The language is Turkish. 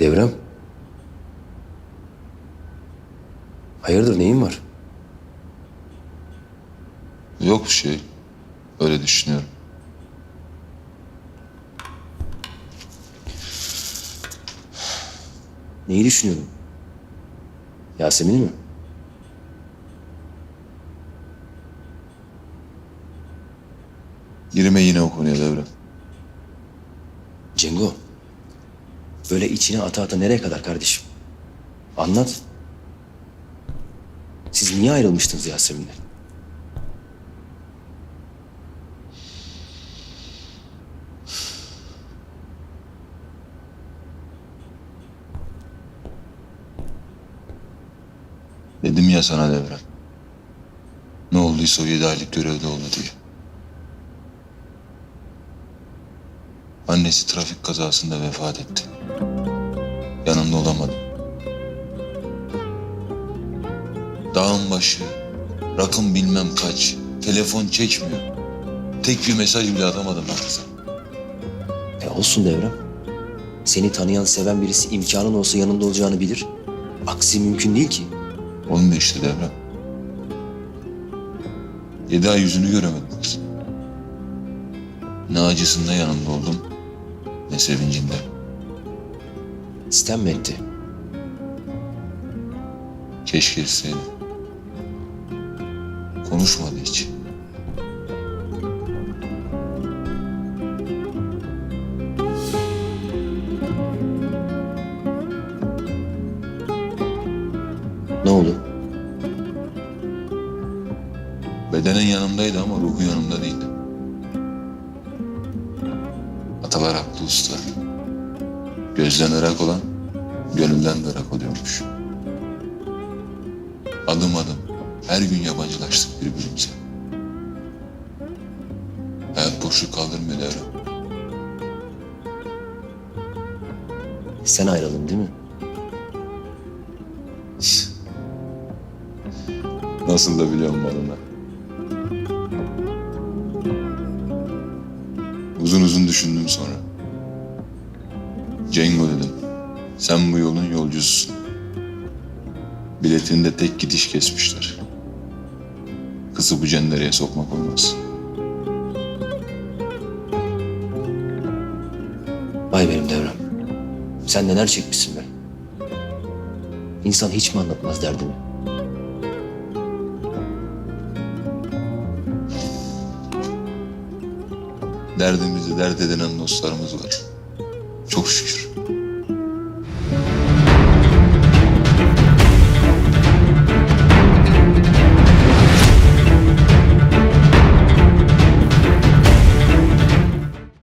Devrem. Hayırdır neyin var? Yok bir şey. Öyle düşünüyorum. Neyi düşünüyorum? Yasemin'i mi? Girme yine o konuya Devrem. Cengo. Böyle içine ata ata nereye kadar kardeşim? Anlat. Siz niye ayrılmıştınız Yasemin'le? Dedim ya sana Devrem. Ne olduysa o yedi aylık görevde oldu diye. Annesi trafik kazasında vefat etti. Yanında olamadım. Dağın başı, rakım bilmem kaç, telefon çekmiyor. Tek bir mesaj bile atamadım ben kıza. E olsun Devrem. Seni tanıyan, seven birisi imkanın olsa yanında olacağını bilir. Aksi mümkün değil ki. Olmuyor işte Devrem. Yedi ay yüzünü göremedim. Ne acısında yanında oldum, ne sevincinde. Sitem mi etti? Keşke etseydi. Konuşmadı hiç. Ne oldu? Bedenen yanımdaydı ama ruhu yanımda değildi. Atalar haklı usta. Gözden ırak olan, gönülden de ırak oluyormuş. Adım adım, her gün yabancılaştık birbirimize. Hayat boşluk kaldırmıyor Devrem. Sen ayrıldın değil mi? Nasıl da biliyorum malına. Uzun uzun düşündüm sonra. Cengo dedim. Sen bu yolun yolcususun. Biletinde tek gidiş kesmişler. Kızı bu cendereye sokmak olmaz. Vay benim Devrem. Sen neler çekmişsin be. İnsan hiç mi anlatmaz derdini? Derdimizi dert edinen dostlarımız var. Çok şükür.